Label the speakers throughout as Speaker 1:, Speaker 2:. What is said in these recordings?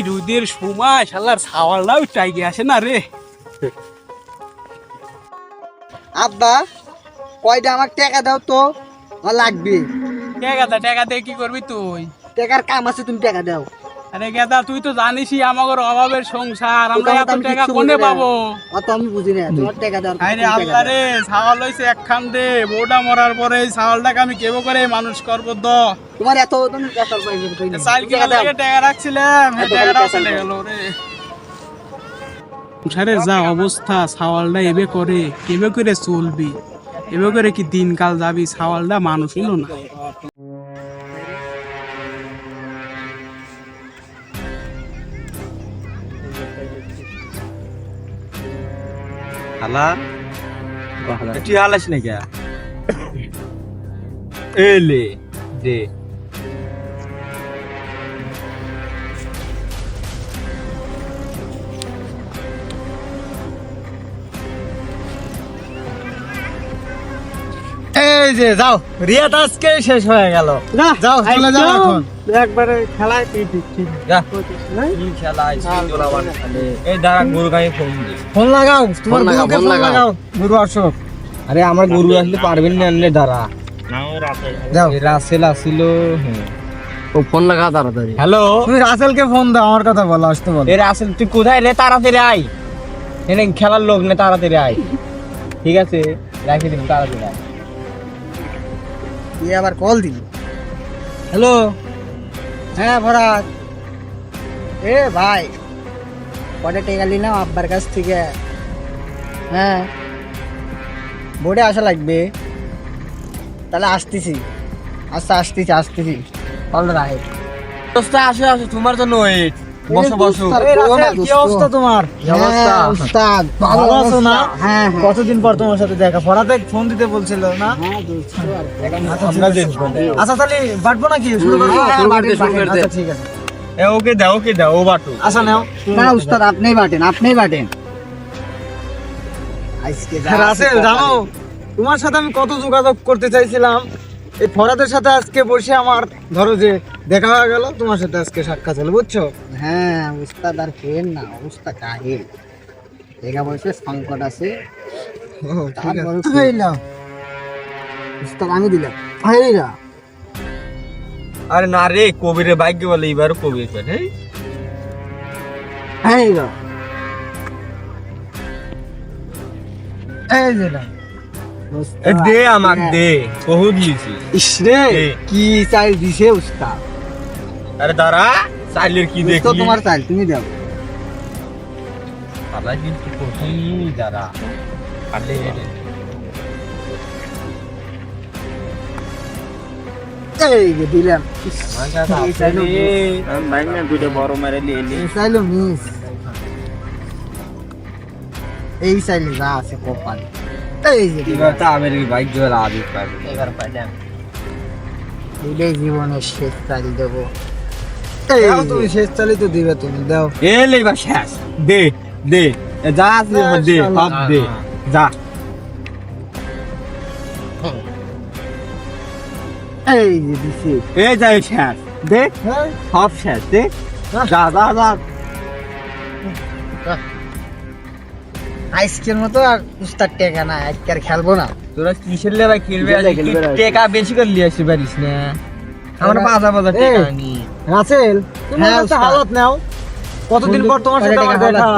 Speaker 1: ঈদের সময় শালার ছাওয়ালটাও টাইগে আসে না রে।
Speaker 2: আব্বা কয়টা আমার টাকা দাও তো? আমার লাগবে।
Speaker 1: টাকা টাকা দে কি করবি তুই?
Speaker 2: টাকার কাম আছে তুমি টাকা দাও।
Speaker 1: আরে গেদা তুই তো জানিসই আমাদের অভাবের সংসার আমরা এত টাকা কোনে পাবো?
Speaker 2: অত আমি বুঝি না তোমার টাকা দাও
Speaker 1: আরে আল্লাহ রে ছাওয়াল হইছে একখান দে মরার পরে এই ছাওয়ালটাকে আমি কেবো করে মানুষ করব তো
Speaker 2: তোমার এত তুমি টাকা পাইবে টাকা
Speaker 1: কিনা লাগে টাকা রাখছিলাম টাকাটাও চলে গেল রে। সংসারের যা অবস্থা ছাওয়ালটা এবে করে কেবে করে চলবি? এবে করে কি দিনকাল যাবি? ছাওয়ালটা মানুষ হইল না।
Speaker 3: হালা তুই হালাস না কে এলে দে। এই যে যাও। রিয়াত আজকে শেষ হয়ে গেল।
Speaker 2: না
Speaker 3: যাও, চলে যাও এখন।
Speaker 2: একবারে খেলায় তুই দিচ্ছি।
Speaker 3: যা। এই দাঁড়া গরু গায়ে ফোন
Speaker 2: ফোন লাগাও তোমার
Speaker 3: ফোন লাগাও, ফোন
Speaker 2: ফোন
Speaker 3: লাগাও।
Speaker 2: লাগাও। গুরু আসো
Speaker 3: আরে আমার গরু আসলে পারবেন না আনলে দাঁড়া। রাসেল। আসিল
Speaker 4: ও ফোন লাগা তাড়াতাড়ি।
Speaker 3: হ্যালো?
Speaker 2: তুমি রাসেলকে ফোন দাও আমার কথা বলো আসতে বলো।
Speaker 3: এ রাসেল তুই কোথায় রে? তাড়াতাড়ি আয়। এনে খেলার লোক নে তাড়াতাড়ি আয়। ঠিক আছে? রাখি দিন তাড়াতাড়ি আয়।
Speaker 2: আবার কল দিল। হ্যালো? হ্যাঁ ভরাত এ ভাই কটা টেকা না আব্বার কাছ থেকে। হ্যাঁ বোর্ডে আসা লাগবে। তাহলে আসতেছি। আচ্ছা আসতেছি আসতেছি। কল রাখে
Speaker 3: আসো আসো, তোমার জন্য ওয়েট বসো বসো।
Speaker 2: কি অবস্থা তোমার? উস্তাদ
Speaker 4: ভালো আছো না?
Speaker 2: হ্যাঁ হ্যাঁ।
Speaker 4: কতদিন পর তোমার সাথে দেখা? ফরাতে ফোন দিতে বলছিল না?
Speaker 2: হ্যাঁ
Speaker 4: আচ্ছা তাহলে বাটবো নাকি? শুরু।
Speaker 2: আচ্ছা, ঠিক আছে।
Speaker 3: এ ওকে দাও ওকে দাও ও বাটু
Speaker 4: আচ্ছা নাও।
Speaker 2: না উস্তাদ আপনিই বাটেন আপনিই বাটেন। আজকে
Speaker 4: রাসেল জানো তোমার সাথে আমি কত যোগাযোগ করতে চাইছিলাম? এই ফরাদের সাথে আজকে বসে আমার ধরো যে দেখা হয়ে গেল তোমার সাথে আজকে সাক্ষাৎ হলো বুঝছ?
Speaker 2: হ্যাঁ উস্তাদ আর ফের না অবস্থা কাহিল। দেখা পয়সা সংকট আছে? উস্তাদ আমি দিলাম। হেইরা
Speaker 3: আরে না রে কবিরে বাইক বলে এবার কবির পেট হ্যাঁ
Speaker 4: এই যে নাও।
Speaker 3: এ দে আমাক দে বহু দিয়েছি।
Speaker 2: ইসরে কি চাল দিছে উস্তাদ
Speaker 3: আরে দাঁড়া চাইলের কি দেখলি?
Speaker 2: তোমার চাল তুমি দাও।
Speaker 3: দাদা কিন্তু কঠিন দাঁড়া। আরে
Speaker 2: এই যে দিলাম।
Speaker 3: না দুটো বড় মেরে নিয়ে
Speaker 2: চাইলো মিস। এই চাইলে যা আছে কপাল। জীবনের শেষ চাল দেবো।
Speaker 4: তুমি শেষ চালিত দিবে তুমি দাও।
Speaker 3: এলে এবার শেষ। দে দে যা দে সব দে যা।
Speaker 2: এই যে দিছে।
Speaker 3: এ যাই শেষ। দে সব শেষ দে। যা যা যা।
Speaker 2: আজকের মতো আর উস্তাদ টেকা না আজকে আর খেলব না।
Speaker 3: তোরা কিসের লেবা খেলবে? টেকা বেশি করে লিয়ে আসতে পারিস না। আমার পাঁচা পাঁচা টেকা নি
Speaker 4: রাসেল তুমি
Speaker 2: হ্যাঁ,
Speaker 4: একটা হালত নাও। কতদিন পর তোমার সাথে আমার দেখা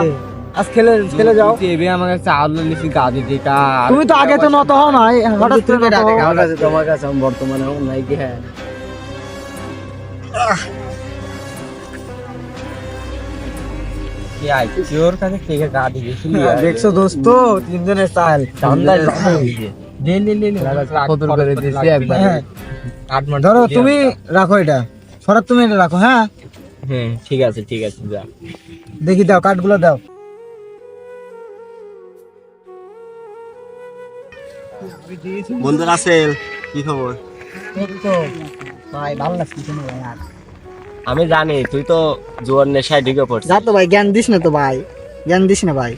Speaker 4: আজ খেলে খেলে যাও।
Speaker 3: দেবে আমাকে চাল লিখি গাদি টেকা
Speaker 4: তুমি তো আগে তো নত হও নাই হঠাৎ করে
Speaker 2: টাকা। আমার কাছে
Speaker 4: তোমার কাছে বর্তমানে নাই কি হ্যাঁ
Speaker 3: আই? কাছে
Speaker 4: দেখছ দোস্ত তিনজনের চাল কদর করে দিছি একবার। হ্যাঁ।
Speaker 3: আট মিনিট
Speaker 4: ধরো তুমি রাখো এটা। ফরাত তুমি এটা রাখো হ্যাঁ?
Speaker 3: হ্যাঁ ঠিক আছে ঠিক আছে যা।
Speaker 4: দেখি দাও কাঠগুলো দাও।
Speaker 3: বন্ধু রাসেল কি খবর?
Speaker 2: ভাই ভালো লাগছে
Speaker 3: আমি জানি তুই তো জোয়ার নেশায় ঢুকে পড়ছিস।
Speaker 2: যা তো ভাই জ্ঞান দিস না তো ভাই জ্ঞান দিস না ভাই।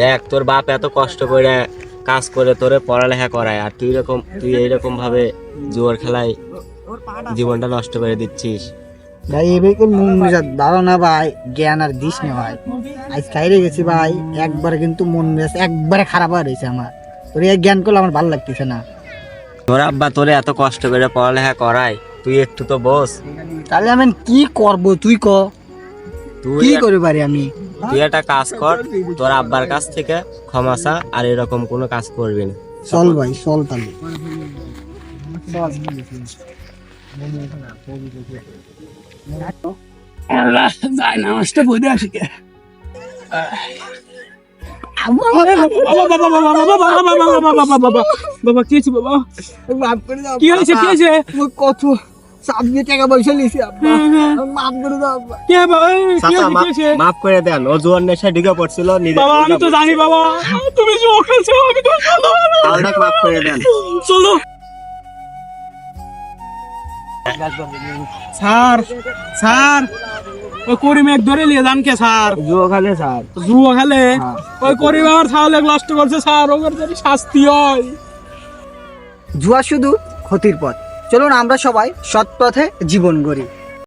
Speaker 3: দেখ তোর বাপ এত কষ্ট করে কাজ করে তোরে পড়ালেখা করায় আর তুই এরকম তুই এইরকম ভাবে জুয়ার খেলায় জীবনটা নষ্ট করে দিচ্ছিস।
Speaker 2: ভাই এবার কোন মন মেজাজ ভালো না ভাই জ্ঞান আর দিস না ভাই। আজ খাইরে গেছি ভাই একবারে কিন্তু মন মেজাজ একবারে খারাপ হয়ে রয়েছে আমার। তোর এই জ্ঞান করলে আমার ভালো লাগতেছে না।
Speaker 5: তোর আব্বা তোরে এত কষ্ট করে পড়ালেখা করায় তুই একটু তো বস।
Speaker 2: তাহলে আমি কি করব তুই ক।
Speaker 5: তুই
Speaker 2: কি করে পারি আমি?
Speaker 5: তুই একটা কাজ কর তোর আব্বার কাছ থেকে ক্ষমা চা আর এরকম কোনো কাজ করবি না।
Speaker 2: চল ভাই চল তাহলে।
Speaker 1: আল্লাহ যায় না মাছটা বইরে আসি কে? বাবা কি হয়েছে বাবা?
Speaker 2: মাফ করে দাও
Speaker 1: কি হয়েছে কি হয়েছে?
Speaker 2: কত চাপ দিয়ে টাকা পয়সা লিছি মাফ করে দাও আব্বা।
Speaker 1: কি বাবা? কি হয়েছে, কি হয়েছে?
Speaker 5: মাফ করে দেন ও জোয়ার নেশায় ঢিকে পড়ছিল নিজে
Speaker 1: বাবা আমি তো জানি বাবা। তুমি যে খেলছো আমি তো জানো।
Speaker 5: মাফ করে দেন।
Speaker 1: চলো। স্যার স্যার ওই করিম এক ধরে নিয়ে যান কে স্যার?
Speaker 2: জুয়া খালে স্যার।
Speaker 1: জুয়া খেলে? ওই করিম আমার তাহলে নষ্ট করছে স্যার ওর যদি শাস্তি হয়।
Speaker 2: জুয়া শুধু ক্ষতির পথ। চলুন আমরা সবাই সৎ পথে জীবন গড়ি।